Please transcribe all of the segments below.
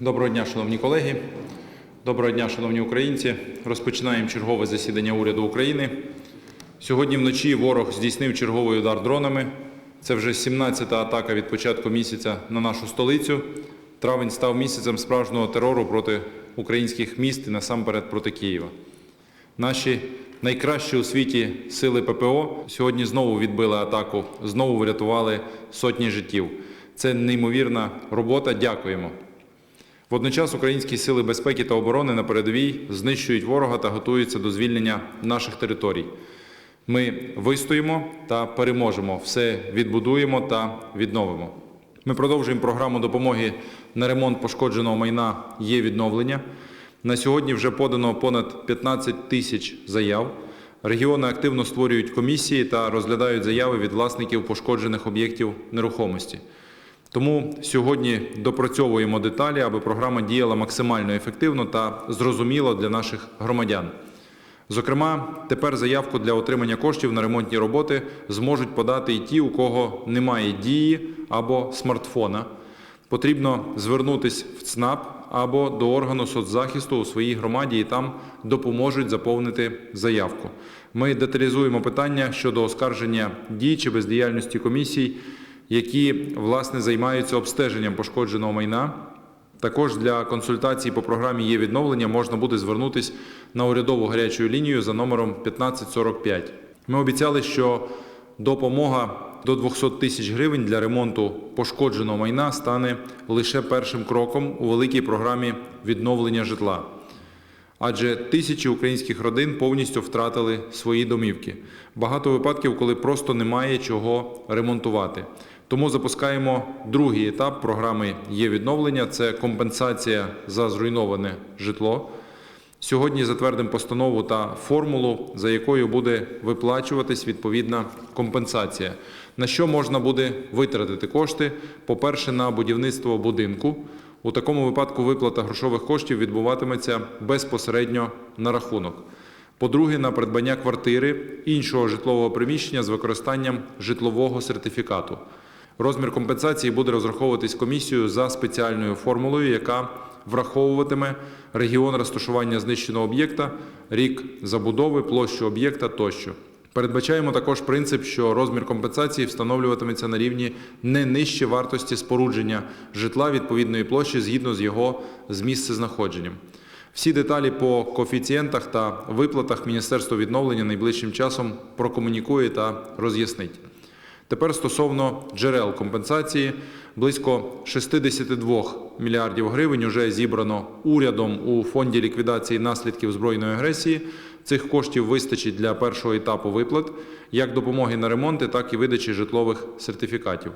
Доброго дня, шановні колеги. Доброго дня, шановні українці. Розпочинаємо чергове засідання уряду України. Сьогодні вночі ворог здійснив черговий удар дронами. Це вже 17-та атака від початку місяця на нашу столицю. Травень став місяцем справжнього терору проти українських міст і насамперед проти Києва. Наші найкращі у світі сили ППО сьогодні знову відбили атаку, знову врятували сотні життів. Це неймовірна робота. Дякуємо. Водночас українські сили безпеки та оборони на передовій знищують ворога та готуються до звільнення наших територій. Ми вистоїмо та переможемо, все відбудуємо та відновимо. Ми продовжуємо програму допомоги на ремонт пошкодженого майна є відновлення. На сьогодні вже подано понад 15 тисяч заяв. Регіони активно створюють комісії та розглядають заяви від власників пошкоджених об'єктів нерухомості. Тому сьогодні допрацьовуємо деталі, аби програма діяла максимально ефективно та зрозуміло для наших громадян. Зокрема, тепер заявку для отримання коштів на ремонтні роботи зможуть подати і ті, у кого немає дії або смартфона. Потрібно звернутися в ЦНАП або до органу соцзахисту у своїй громаді і там допоможуть заповнити заявку. Ми деталізуємо питання щодо оскарження дій чи бездіяльності комісій, які власне займаються обстеженням пошкодженого майна. Також для консультацій по програмі є відновлення можна буде звернутися на урядову гарячу лінію за номером 1545. Ми обіцяли, що допомога до 200 тисяч гривень для ремонту пошкодженого майна стане лише першим кроком у великій програмі відновлення житла. Адже тисячі українських родин повністю втратили свої домівки. Багато випадків, коли просто немає чого ремонтувати. Тому запускаємо другий етап програми є відновлення це компенсація за зруйноване житло. Сьогодні затвердимо постанову та формулу, за якою буде виплачуватись відповідна компенсація. На що можна буде витратити кошти? По-перше, на будівництво будинку. У такому випадку виплата грошових коштів відбуватиметься безпосередньо на рахунок. По-друге, на придбання квартири іншого житлового приміщення з використанням житлового сертифікату. Розмір компенсації буде розраховуватись комісією за спеціальною формулою, яка враховуватиме регіон розташування знищеного об'єкта, рік забудови, площу об'єкта тощо. Передбачаємо також принцип, що розмір компенсації встановлюватиметься на рівні не нижче вартості спорудження житла відповідної площі згідно з його з місцезнаходженням. Всі деталі по коефіцієнтах та виплатах Міністерство відновлення найближчим часом прокомунікує та роз'яснить. Тепер стосовно джерел компенсації, близько 62 мільярдів гривень вже зібрано урядом у фонді ліквідації наслідків збройної агресії. Цих коштів вистачить для першого етапу виплат, як допомоги на ремонти, так і видачі житлових сертифікатів.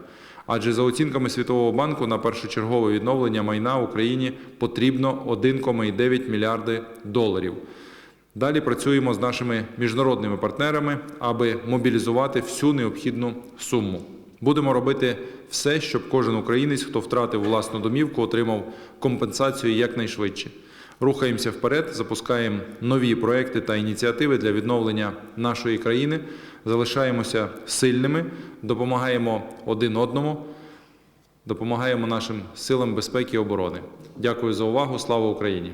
Адже за оцінками Світового банку на першочергове відновлення майна Україні потрібно 1,9 мільярди доларів. Далі працюємо з нашими міжнародними партнерами, аби мобілізувати всю необхідну суму. Будемо робити все, щоб кожен українець, хто втратив власну домівку, отримав компенсацію якнайшвидше. Рухаємося вперед, запускаємо нові проекти та ініціативи для відновлення нашої країни. Залишаємося сильними, допомагаємо один одному, допомагаємо нашим силам безпеки і оборони. Дякую за увагу. Слава Україні!